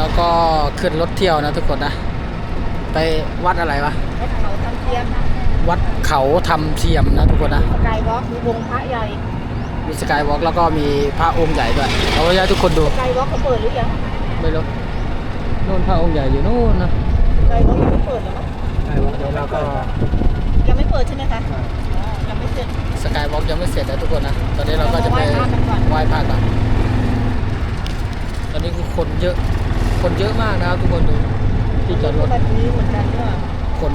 เราก็ขึ้นรถเที่ยวนะทุกคนนะ ไปวัดอะไรวะรถเขาทำเทียมวัดเขาทำเทียมนะทุกคนนะสกายวอล์กมีวงพระใหญ่มีสกายวอล์กแล้วก็มีพระองค์ใหญ่ด้วยเอาไว้ให้ทุกคนดูสกายวอล์กเขาเปิดหรือยังไม่รู้นู่นพระองค์ใหญ่อยู่นู่นนะสกายวอล์กยังไม่เปิดเหรอมั้งสกายวอล์กเดี๋ยวเราก็ยังไม่เปิดใช่ไหมคะอ๋อยังไม่เสร็จสกายวอล์กยังไม่เสร็จนะทุกคนนะตอนนี้เราก็จะไปเรามาไหว้พระกันก่อนไหว้พระก่อนตอนนี้คือคนเยอะ คนเยอะมากนะครับทุกคนดูที่จอดรถแบบนี้เหมือนกันด้วยคน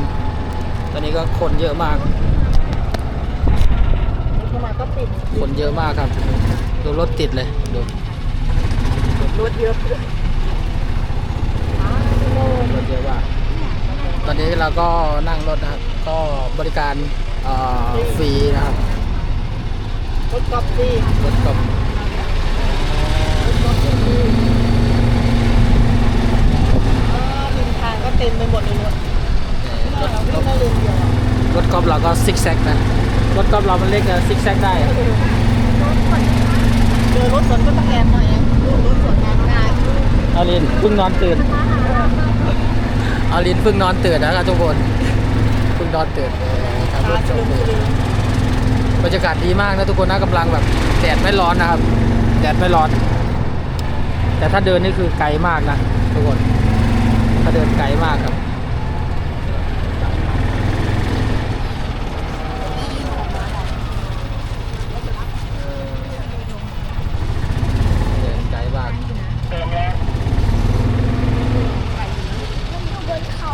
ตอนนี้ก็คนเยอะมากนี่เข้ามาก็ติดคนเยอะมากครับ ดูรถติดเลยดูรถเยอะอ้าวโน่นรถเยอะมาก ตอนนี้เราก็นั่งรถนะครับ ก็บริการเอ่อฟรีนะครับ รถกอล์ฟซี่รถกับ รถกอล์ฟซี่อ่าริมทางก็ เต็มไปหมดเลยรถรถวิ่งได้เลนเดียวอะรถกอล์ฟเราก็ซิกแซกนะ รถกอล์ฟเรามันเล็กอะซิกแซกได้อะเจอรถสวนก็ต้องแอบหน่อยอะรถสวนงานง่ายอารินเพิ่งนอนตื่นอารินเพิ่งนอนตื่นนะครับทุกคนเพิ่งนอนตื่นเออครับรตาถชจมมสลืมบรรยากาศดีมากนะทุกคนนะกำลังแบบแดดไม่ร้อนนะครับ แดดไม่ร้อน แต่ถ้าเดินนี่คือไกลมากนะทุกคน ถ้าเดินไกลมากครับเดินไกลมากบนเขา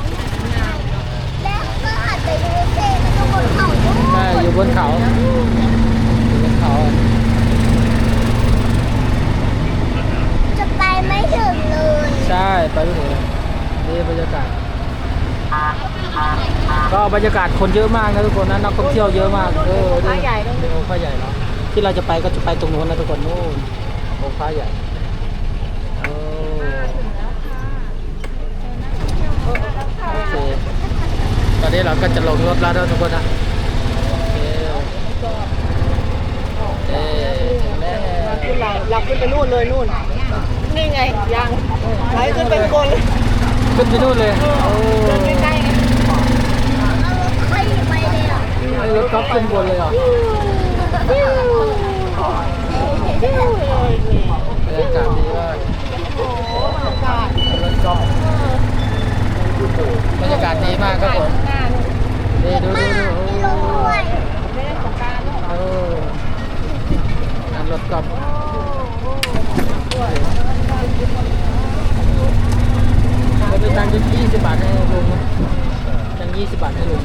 แล้วก็หันไปดูเต้แล้วก็บนเขาด้วยแม่อยู่บนเขาอยู่บนเขา จะไปไม่ถึงเลย ใช่ ไปไม่ถึงเลย นี่บรรยากาศ ก็บรรยากาศคนเยอะมากนะทุกคนนะนักท่องเที่ยวเยอะมากเออพระใหญ่ต้องเดี๋ยวองค์พระใหญ่เนาะที่เราจะไปก็จะไปตรงนู้นนะทุกคนนู่นองค์พระใหญ่โอ้โอเคตอนนี้เราก็จะลงรถแล้วนะทุกคนนะโอเคเอ๊แม่เราขึ้นเราเราขึ้นไปนู่นเลยนู่น นี่ไงยังไหลขึ้นเป็นกลเลย ขึ้นไปนู่นเลยโอ้เดินใกล้ๆไงเอารถใครไปเลยอะไอ้รถก๊อฟขึ้นบนเลยเหรอดิ้วดิ้วเลยนี่บรรยากาศดีมากโอ้โหบรรยากาศรถก๊อฟบรรยากาศดีมากครับผมนี่ดูดูดูโอ้มีลงด้วยไม่ได้สงการด้วยเออนั่นรถก๊อฟ เราไปตังค์ยี่สิบบาทให้ลุงตังค์ยี่สิบบาทให้ลุง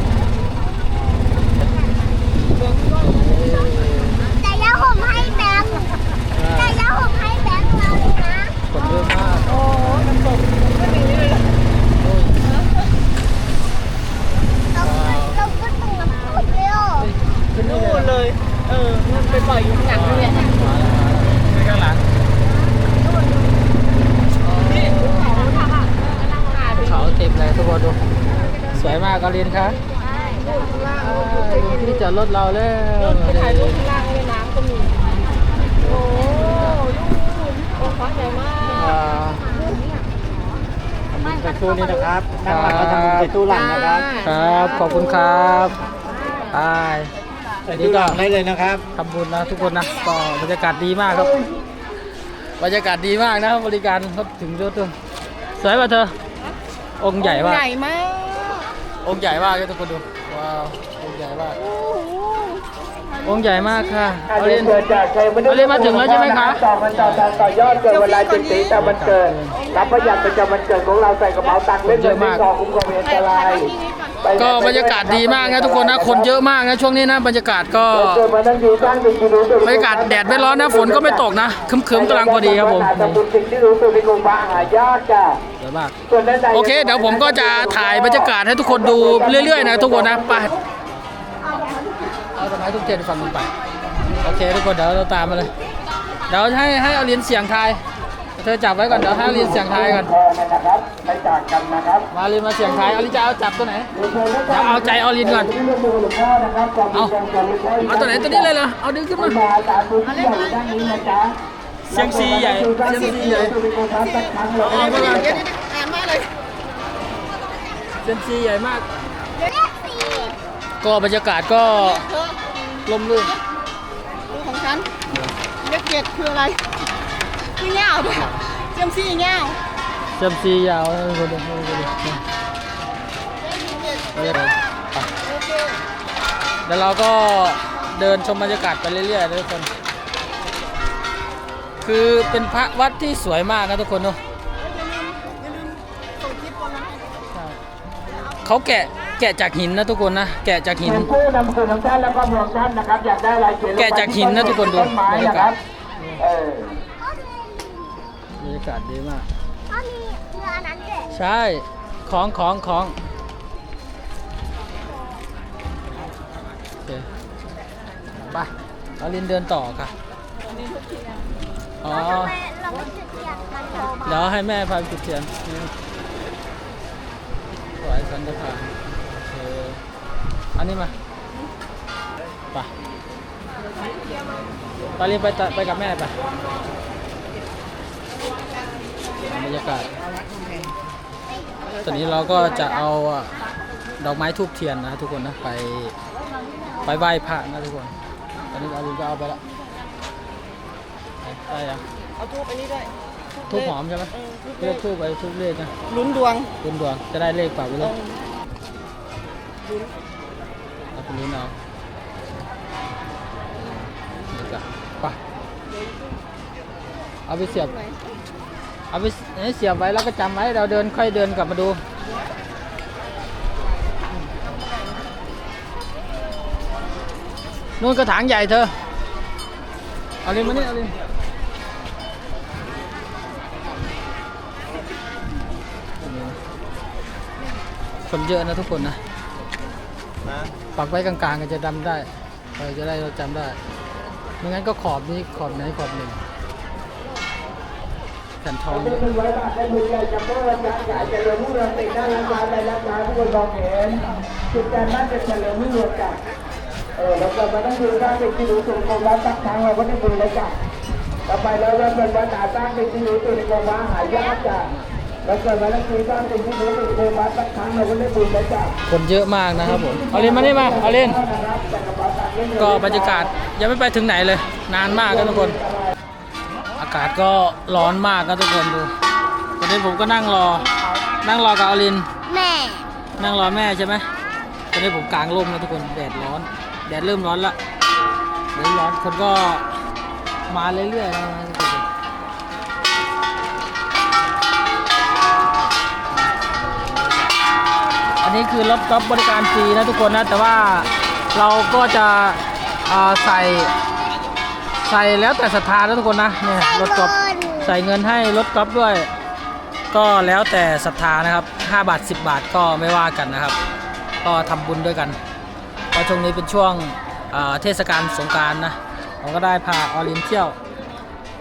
แต่ยาผมให้แบงค์แต่ยาผมให้แบงค์เราเลยนะ คนเยอะมาก โอ้โหน้ำตกไม่มีเลย โอ้ย เราเราก็ต้องน้ำพุเร็ว ขึ้นนี่ นู่น เลย เลย เออนู่นไปปล่อยอยู่ข้างหลังนี่แหละ มาแล้วมาแล้วไปข้างหลัง นี่ภูเขาทำอะกำลังหาดู เขาเต็มเลยทุกคนดู สวยมากกอลินคะ นู่นข้างล่าง อ่า นู่น ดูที่จ อดรถเราแล้วนู่นไปถ่ายรูปข้างล่างเลยน้ำก็มี โอ้นู่นโอ้ฟ้าใหญ่มากอ่าใส่ตู้นี้นะครับนั่งหลังก็ทำบุญใส่ตู้หลังนะครับ ครับ ขอบคุณครับไปใส่ตู้หลังได้เลยนะครับทำบุญนะทุกคนนะก็บรรยากาศดีมากครับ บรรยากาศดีมากนะบริการรถถึงรถด้วยสวยป่ะเธอ องค์ใหญ่มากใหญ่มากองค์ใหญ่มากเลยทุกคนดู ว้าว องค์ใหญ่มากองค์ใหญ่มากค่ะเอาเล่นเกิดจากชัยมนุษย์เอาเล่นมาถึงแล้วใช่ไหมคะต่อมันต่อการต่อยอดเกิดเวลาจิตสีแต่มันเกิดรับประหยัดประจำวันเกิดของเราใส่กระเป๋าตังค์เล่นเงินไม่ซองคุ้มครองอันตรายไปก็บรรยากาศดีมากนะทุกคนนะคนเยอะมากนะช่วงนี้นะบรรยากาศก็เกิดมานั่งดูสร้างสิ่งที่รู้ตัวบรรยากาศแดดไม่ร้อนนะฝนก็ไม่ตกนะครึ้มๆกำลังพอดีครับผมทำบุญสิ่งที่รู้ตัวในกลุ่มพระหายากจ้ะสวยมากส่วนด้านใดโอเคเดี๋ยวผมก็จะถ่ายบรรยากาศให้ทุกคนดูเรื่อยๆนะทุกคนนะไป เอาสมัยทุกเจนฟังกันไป โอเคทุกคนเดี๋ยวเราตามมาเลย เดี๋ยวให้ให้เอาเหรียญเสียงทาย เธอจับไว้ก่อนเดี๋ยวให้เอาเหรียญเสียงทายก่อนพอนะครับไปจากกันนะครับมาเหรียญมาเสียงทายเอาลินจะเอาจับตัวไหน เดี๋ยวเอาใจเอาเหรียญก่อน ที่ร่วมมือหลวงพ่อนะครับความเอาดีใจกันไม่ใช่เอาตัวไหนตัวนี้เลยเหรอ เอาดึงขึ้นมา มาสาธุที่ใหญ่ด้านนี้นะจ๊ะเซียมซีใหญ่เซียมซีใหญ่อ่านมาเลยอ่านมาเลยเซียมซีใหญ่มาก เลขสี่ก็บรรยากาศก็ เธอ ลมลื่นดูของฉันเลขเจ็ดคืออะไรคือเงาด้วยเจียมซี่เงาเซียมซียาวนะทุกคนดูดูดูดูเอาเลยไปแล้วเราก็เดินชมบรรยากาศไปเรื่อยๆนะทุกคน คือเป็นพระวัดที่สวยมากนะทุกคนเนาะส่งคลิปก่อนนะเขาแกะ แกะจากหินนะทุกคนนะแกะจากหินเป็นผู้นำสื่อของท่านแล้วก็มองท่านนะครับอยากได้อะไรเขียนลงไปแกะจากหินนะทุกคนดู ต้นไม้นะครับเออบรรยากาศดีมาก ก็มีเรืออันนั้นด้วยใช่ของของของโอเคไปเอาลินเดินต่อค่ะอ๋อ แล้วทำไมเราไม่จุดเทียนมันโทรมา เดี๋ยวให้แม่พาไปจุดเทียนนี่ถวายสังฆทานโอเค อันนี้มาไปตอนนี้ไปตะไปกับแม่ไปบรรยากาศ ตอนนี้เราก็จะเอาอะดอกไม้ทูบเทียนนะทุกคนนะไปไปไหว้พระนะทุกคน ตอนนี้อารุณก็เอาไปแล้วไปได้ยังเอาทูบอันนี้ด้วยทูบหอมใช่ไหมเออทูบเลือกทูบไปทูบเลขนะลุ้นดวงคุณดวงจะได้เลขเปล่าไปเลย เอาไปลุ้นเอานี่จ้ะไปเอาไปเสียบ เอาไปให้เสียบไว้แล้วก็จำไว้เราเดินค่อยเดินกลับมาดู นู่นกระถางใหญ่เธอ เอาลินมานี่เอาลินคนเยอะนะทุกคนนะ ปักไว้กลางๆก็จะจำได้เราจะได้เราจำได้ไม่งั้นก็ขอบนี้ขอบไหนขอบหนึ่งแผ่นทองไม่เยได้อะเป็นไว้บาทได้บุญใหญ่จำต้องระยะใหญ่เจริญรุ่งเรืองติดหน้าร้านค้าในร้านค้าทุกคนมองเห็นจุดการบ้านจะเจริญรุ่งเรืองจ้ะเออแล้วก็มาต้องดูด้านเป็นที่รู้สูงของวัดสักครั้งเราก็ได้บุญแล้วจ้ะต่อไปแล้วเราเป็นวัดตาสร้างเป็นที่รู้สูงของวัดหายากจ้ะแล้วก็มาต้องดูด้านเป็นที่รู้สูงของวัดสักครั้งเราก็ได้บุญแล้วจ้ะ คนเยอะมากนะครับผม เอาเล่นมานี่มาเอาเล่นนะครับแต่กระเป๋าตังค์เล่น ก็บรรยากาศยังไม่ไปถึงไหนเลย นานมากครับทุกคน อากาศก็ร้อนมากครับทุกคนดู ตอนนี้ผมก็นั่งรอ นั่งรอกับอาลิน แม่ นั่งรอแม่ใช่ไหมตอนนี้ผมกลางร่มแล้วทุกคน แดดร้อน แดดเริ่มร้อนละเริ่มร้อน คนก็มาเรื่อยๆแล้วนะ นี้คือรถก๊อฟบริการฟรีนะทุกคนนะ แต่ว่าเราก็จะใส่ใส่แล้วแต่ศรัทธานะทุกคนนะเนี่ยรถก๊อฟใส่เงินให้รถก๊อฟด้วย ก็แล้วแต่ศรัทธานะครับ 5 บาท 10 บาทก็ไม่ว่ากันนะครับ ก็ทำบุญด้วยกันเพราะช่วงนี้เป็นช่วงเทศกาลสงการนะเราก็ได้พาออลินเที่ยว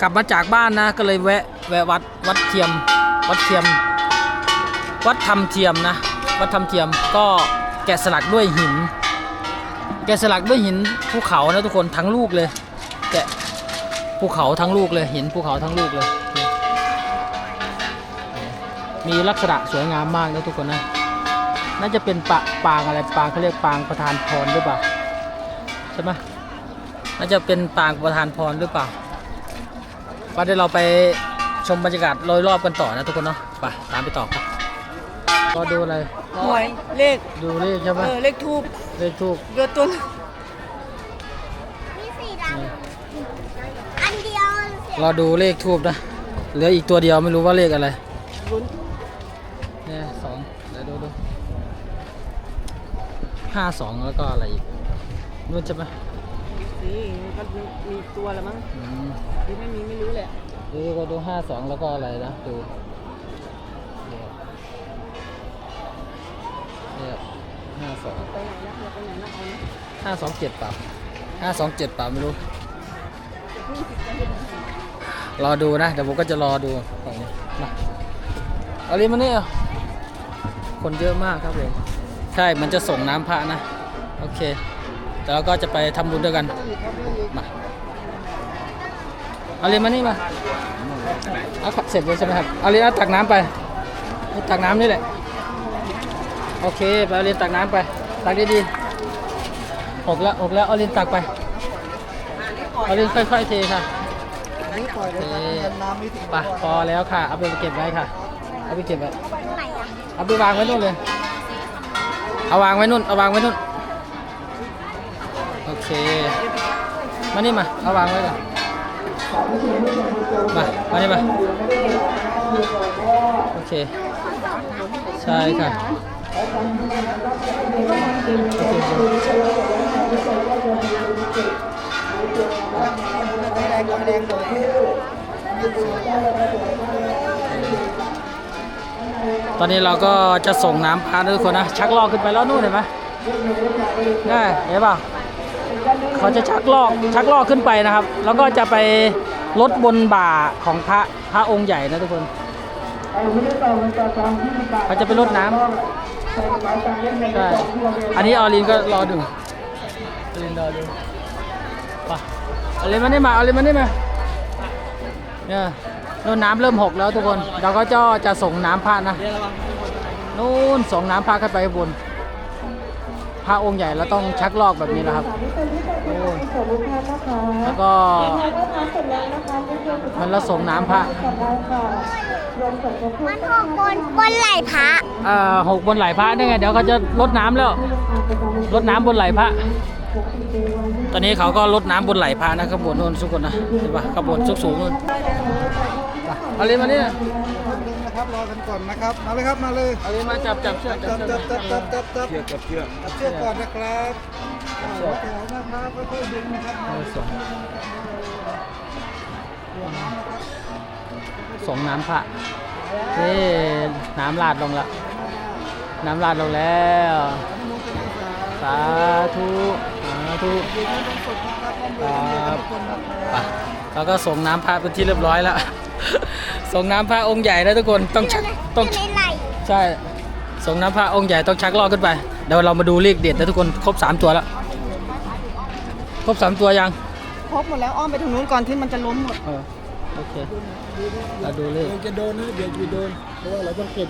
กลับมาจากบ้านนะก็เลยแวะแวะวัดวัดเทียมวัดเทียม วัดทำเทียมนะ วัดทำเทียมก็แกะสลักด้วยหิน แกะสลักด้วยหินภูเขานะทุกคนทั้งลูกเลย แกะภูเขาทั้งลูกเลยหินภูเขาทั้งลูกเลย มีลักษณะสวยงามมากนะทุกคนนะน่าจะเป็นปะปางอะไรปางเขาเรียกปางประธานพรหรือเปล่าใช่ไหมน่าจะเป็นปางประธานพรหรือเปล่าว่าเดี๋ยวเราไปชมบรรยากาศโดยรอบกันต่อนะทุกคนเนาะไปตามไปต่อครับก็ดูอะไร หวยเลขดูเลขใช่ไหมเออเลขทูบเลขทูกเรือตัวมีสีดำอันเดียวเสียรอดูเลขทูบนะเหลืออีกตัวเดียวไม่รู้ว่าเลขอะไรลุ้นเนี่ยสองเดี๋ยวดูดูห้าสองแล้วก็อะไรอีกนู่นใช่ไหมสีมันมีตัวแล้วมั้งอืมหรือไม่มีไม่รู้แหละดูก็ดูห้าสองแล้วก็อะไรนะดู สองไปไหนนะเราไปไหนนะเอานะห้าสองเจ็ดปล่าห้าสองเจ็ดปล่าไม่รู้รอดูนะ เดี๋ยวผมก็จะรอดูฝั่งนี้มาเอาลิมาเนี่เอาคนเยอะมากครับผมใช่มันจะส่งน้ำพระนะ โอเค แต่เราก็จะไปทำบุญด้วยกันมาอาเรียนมานี่มาเอาเสร็จเลยใช่ไหมครับเอาเรนเอาตักน้ำไปตักน้ำนี่แหละ โอเคไปเอาเรียนตักน้ำไป ตักดีๆหกแล้วหกแล้วเอาเรียนตักไปเอาเรียนค่อยๆเทค่ะปล่อยเลยน้ำไม่ถึงไปพอแล้วค่ะ เอาไปเก็บไว้ค่ะ เอาไปเก็บไว้เอาไปวางไว้นู่นเลย เอาวางไว้นู่น เอาวางไว้นู่น โอเค มานี่มา เอาวางไว้ก่อนมา มานี่มา โอเค ใช่ค่ะ ตอนนี้เราก็จะส่งน้ำพาทุกคนนะ ชักลอกขึ้นไปแล้วนู่นเห็นไหมได้เห็นเปล่าเขาจะชักลอกชักลอกขึ้นไปนะครับ แล้วก็จะไปลดบนบ่าของพระพระองค์ใหญ่นะทุกคนเขาจะไปรดน้ำ ใช่ อันนี้ออลินก็รอดูออลินรอดูไปออลินมาได้มาออลินมาได้มาเนี่ยนู่นน้ำเริ่มหกแล้วทุกคน เราก็จะจะส่งน้ำพระนะนู่นส่งน้ำพระขึ้นไปบน พระองค์ใหญ่เราต้องชักลอกแบบนี้นะครับโอ้ยแล้วก็มันเราส่งน้ำพระมันหกบนบนไหล่พระเอ่อหกบนไหลพระได้ไงเดี๋ยวเขาจะลดน้ำแล้วลดน้ำบนไหลพระตอนนี้เขาก็ลดน้ำบนไหลพระนะข้างบนนู่นสุกคนนะเห็นปะข้างบนสูงสูงๆนู่นไปเอาเลยมานี่นะนะ ครับรอกันก่อนนะครับ มาเลยครับมาเลยเอาเลยมาจับจับเชือกจัจับบเชือกจับจับจับจับจับเชือกกับเชือกจับเชือกก่อนนะครับหัวแถวนะครับค่อยๆดึงนะครับเอาส่งส่งน้ำพระนี่น้ำลาดลงแล้วน้ำลาดลงแล้วสาธุสาธุครับไปแล้วก็ส่งน้ำพระเป็นที่เรียบร้อยแล้ว ส่งน้ำพระองค์ใหญ่นะทุกคนต้องชักต้องในไหล่ใช่ส่งน้ำพระองค์ใหญ่ต้องชักลอกขึ้นไปเดี๋ยวเรามาดูเลขเด็ดนะทุกคนครบ3ตัวแล้วครบ3ตัวยังครบหมดแล้วอ้อมไปทางนู้นก่อนที่มันจะล้มหมดเออโอเคเราดูเลขจะโดนนะเดี๋ยวจะโดนเพราะว่าเราต้องเก็บ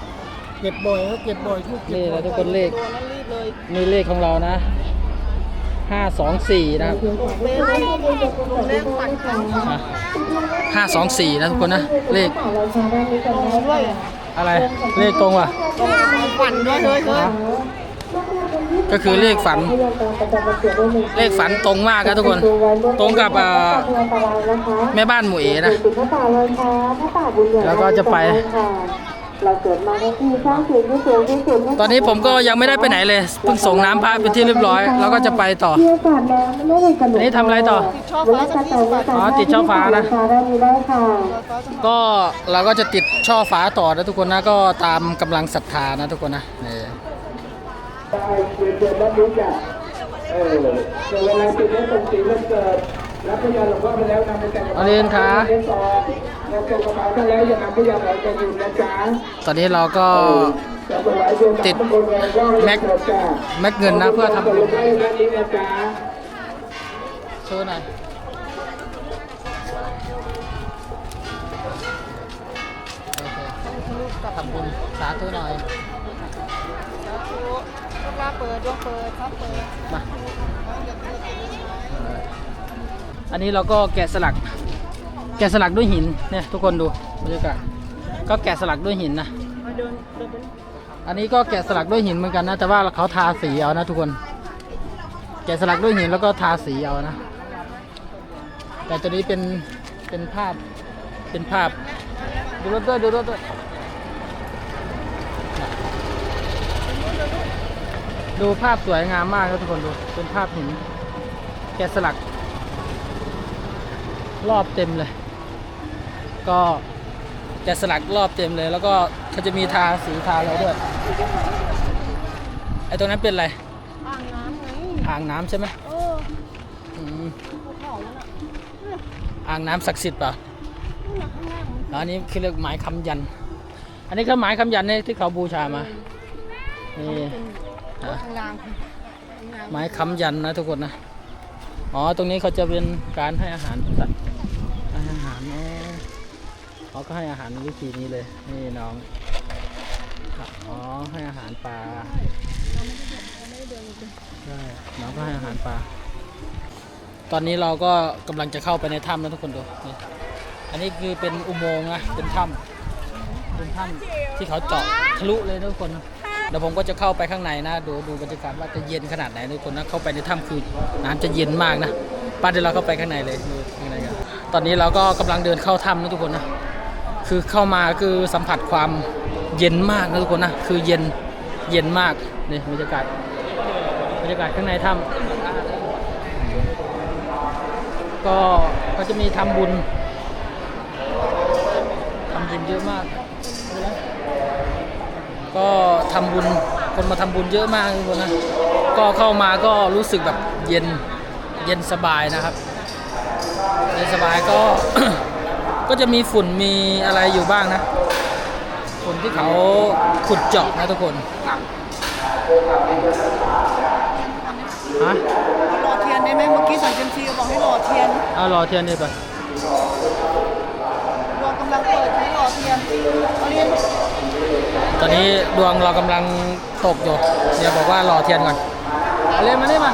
เก็บบ่อยครับเก็บบ่อยทุกเก็บนี่บ่อนะยทุกคนเลขตัวนั้นรีบเลย นี่เลขของเรานะ 524นะครับเล่นปั่นข้างอะ524นะทุกคนนะ เลขด้วยอะไรเลขตรงว่ะปั่นด้วยเฮ้ยเฮ้ยก็คือเลขฝัน เลขฝันตรงมากครับทุกคน ตรงกับอ่าแม่บ้านหมู่เอนะพระป่าลอยฟ้าพระป่าบุญใหญ่แล้วก็จะไป เราเกิดมาในที่สร้างสิ่งที่สูงที่สุดตอนนี้ผมก็ยังไม่ได้ไปไหนเลยเพิ่งส่งน้ำพระเป็นที่เรียบร้อย แล้วก็จะไปต่อ เที่ยวก่อนแล้วไม่ได้กำหนดอันนี้ทำอะไรต่อชอบฟ้าสักยี่สิบบาท อ๋อติดช่อฟ้านะฟ้าได้มีได้ค่ะก็เราก็จะติดช่อฟ้าต่อนะทุกคนนะก็ตามกำลังศรัทธานะทุกคนนะนี่ได้เรียนเชิญรับรู้จักเออเกิดเวลาจุดนี้ส่งสีวันเกิด รับพยานหลวงพ่อไปแล้วนำไปแต่งกระเอาเป๋าเรียนขาเรียนสองเราส่งกระเป๋าท่านแล้วอย่านำพยานหลวงพ่ออยู่นะจ๊ะตอนนี้เราก็จะถวายดวงติดตาคนแรงก็แม็กเกิดจ้ะแม็กเงินนะเพื่อทำบุญได้ด้านนี้นะจ๊ะโชว์หน่อยโอเคทำบุญสาธุหน่อยลูกลาเปิดดวงเปิดครับเปิดมา อันนี้เราก็แกะสลัก แกะสลักด้วยหินเนี่ยทุกคนดูบรรยากาศก็แกะสลักด้วยหินนะอันนี้ก็แกะสลักด้วยหินเหมือนกันนะแต่ว่าเขาทาสีเอานะทุกคน แกะสลักด้วยหินแล้วก็ทาสีเอานะ แต่ตัวนี้เป็นเป็นภาพเป็นภาพดูรถด้วยดูรถด้วยดูภาพสวยงามมากครับทุกคนดูเป็นภาพหิน แกะสลัก รอบเต็มเลย ก็แกะสลักรอบเต็มเลย แล้วก็เขาจะมีทาสีทาอะไรด้วยไอ้ตรงนั้นเป็นอะไรอ่างน้ำไงอ่างน้ำใช่ไหมเอออืมภูเขาแล้วน่ะอ่างน้ำศักดิ์สิทธิ์เปล่านี่นะข้างล่างมันแล้วอันนี้คือเรียกหมายคำยัน อันนี้คือหมายคำยันเนี่ยที่เขาบูชามานี่อะ ข้างล่างหมายคำยันนะทุกคนนะ อ๋อ ตรงนี้เขาจะเป็นการให้อาหารสัตว์ เขาก็ให้อาหารวิธีนี้เลย นี่น้อง อ๋อ ให้อาหารปลาใช่น้องก็ให้อาหารปลา ตอนนี้เราก็กำลังจะเข้าไปในถ้ำนะทุกคนดูนี่อันนี้คือเป็นอุโมงค์นะ เป็นถ้ำเป็นถ้ำที่เขาเจาะทะลุเลยทุกคนเดี๋ยวผมก็จะเข้าไปข้างในนะดูดูบรรยากาศว่าจะเย็นขนาดไหนทุกคนนะเข้าไปในถ้ำคือน้ำจะเย็นมากนะป้าเดี๋ยวเราเข้าไปข้างในเลยดูข้างในกันตอนนี้เราก็กำลังเดินเข้าถ้ำนะทุกคนนะ คือเข้ามาคือสัมผัสความเย็นมากนะทุกคนนะคือเย็นเย็นมากนี่บรรยากาศบรรยากาศข้างในถ้ำก็ก็จะมีทำบุญทำบุญเยอะมากก็ทำบุญคนมาทำบุญเยอะมากทุกคนนะก็เข้ามาก็รู้สึกแบบเย็นเย็นสบายนะครับเย็นสบายก็ ก็จะมีฝุ่นมีอะไรอยู่บ้างนะฝุ่นที่เขาขุดเจาะนะทุกคนฮะรอเทียนได้ไหมเมื่อกี้สั่งเจมซีบอกให้รอเทียนเอารอเทียนนี่ไปรอกำลังเปิดให้รอเทียนเอาเรียนตอนนี้ดวงเรากำลังตกอยู่เดี๋ยวบอกว่ารอเทียนก่อนเอาเรียนมานี่มา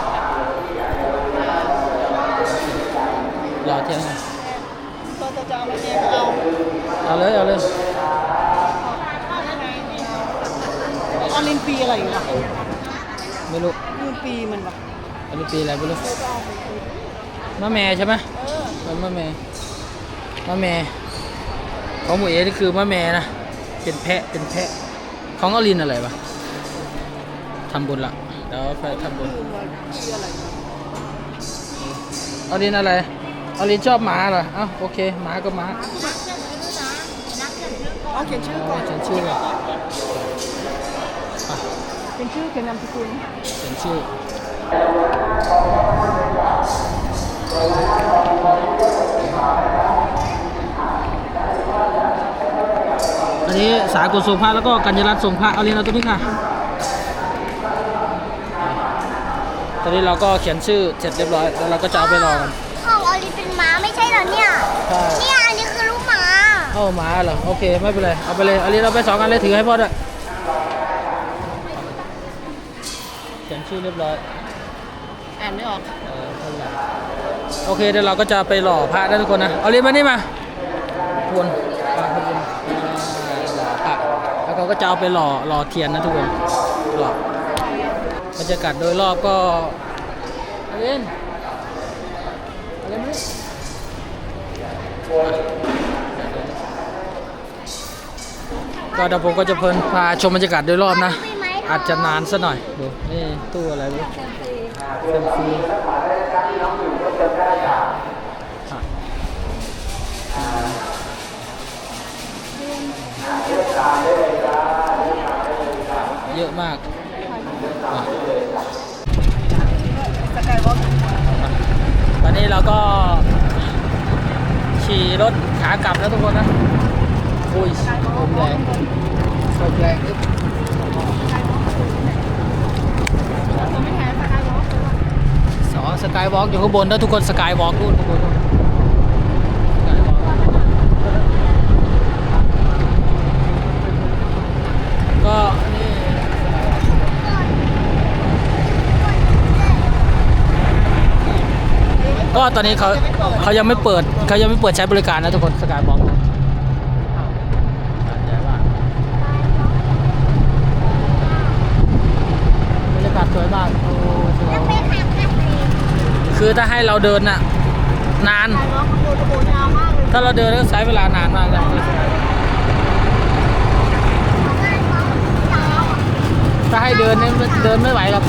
รอเทียนก่อนตัว จะจะเอาไม่เองเอาเอาเลยเอาเลยออลินปีอะไรอยู่ล่ะไม่รู้ลืมปีมันวะอันนี้ปีอะไรไม่รู้มะแม่ใช่ไหมมันมะแม่มะแม่ของหมูเอนี่คือมะแม่นะเป็นแพะเป็นแพะของอลินอะไรวะทำบุญละเดี๋ยวไปทำบุญลืมว่าชื่ออะไรอลินอะไร อลินชอบหมาเหรอเอ้าโอเคหมาก็หมาเอาเขียนชื่อก่อนเขียนชื่อก่อนอะเป็นชื่อเขียนนามสกุลเขียนชื่ออันนี้สากลทรงพระแล้วก็กัญญารัตน์ทรงพระเอาเรียนเอาตัวนี้ค่ะ ตอนนี้เราก็เขียนชื่อเสร็จเรียบร้อยแล้วเราก็จะเอาไปรอกัน ม้าไม่ใช่เหรอเนี่ย ใช่เนี่ยอันนี้คือลูกหมาเข้าหมาเหรอโอเคไม่เป็นไรเอาไปเลยเอาเรียนเอาไปสองอันเลยถือให้พ่อด้วยเขียนชื่อเรียบร้อยอ่านไม่ออกเออไม่เป็นไรโอเคเดี๋ยวเราก็จะไปหล่อพระได้ทุกคนนะเอาเรียนมานี่มาวนมาทุกคนอ่าหล่อพระแล้วเขาก็จะเอาไปหล่อหล่อเทียนนะทุกคนหล่อบรรยากาศโดยรอบก็เอาเรียนเอาเรียนมานี่ ก็เดี๋ยวผมก็จะเพลินพาชมบรรยากาศโดยรอบนะ อาจจะนานซะหน่อยดูนี่ตู้อะไรไม่รู้เซมซีเยอะมากตอนนี้เราก็ ขี่รถขากลับแล้วทุกคนนะอุ้ยลมแรงลมแรงอึ๊บสอสกายวอล์กอยู่ข้างบนนะทุกคนสกายวอล์กนู่นข้างบนก็นี่ ก็ตอนนี้เขาเขายังไม่เปิดเขายังไม่เปิดใช้บริการนะทุกคนสกายบล็อกบรรยากาศสวยมากโอ้สวยคือถ้าให้เราเดินน่ะ นาน ถ้าเราเดินก็ใช้เวลานานมากเลยถ้าให้เดินเนี่ยเดินไม่ไหวครับ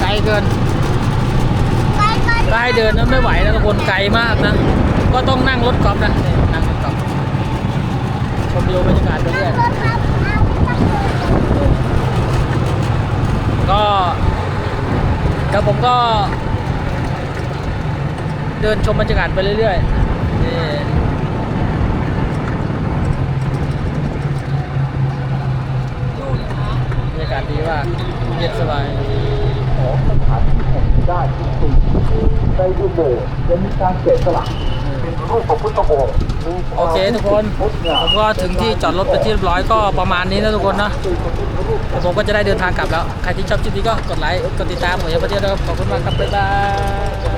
ไกลเกิน ถ้าให้เดินนั้นไม่ไหวนะทุกคนไกลมากนะ ก็ต้องนั่งรถกอล์ฟนะนั่งรถกอล์ฟชมวิวบรรยากาศไปเรื่อยรถครับเอาตั้งเลยก็กับผมก็เดินชมบรรยากาศไปเรื่อยๆนี่บรรยากาศดีมากเย็นสบายของสถานที่แห่งนี้ได้จริงๆ ในอุโบสถจะมีการเสียสละเป็นรูปของพุทธโบสถ์โอเคทุกคนผมก็ถึงที่จอดรถไปที่เรียบร้อยก็ประมาณนี้นะทุกคนนะผมก็จะได้เดินทางกลับแล้ว ใครที่ชอบคลิปนี้ก็กดไลค์ กดติดตามผมอย่าไปเที่ยวนะครับขอบคุณมากครับบ๊ายบาย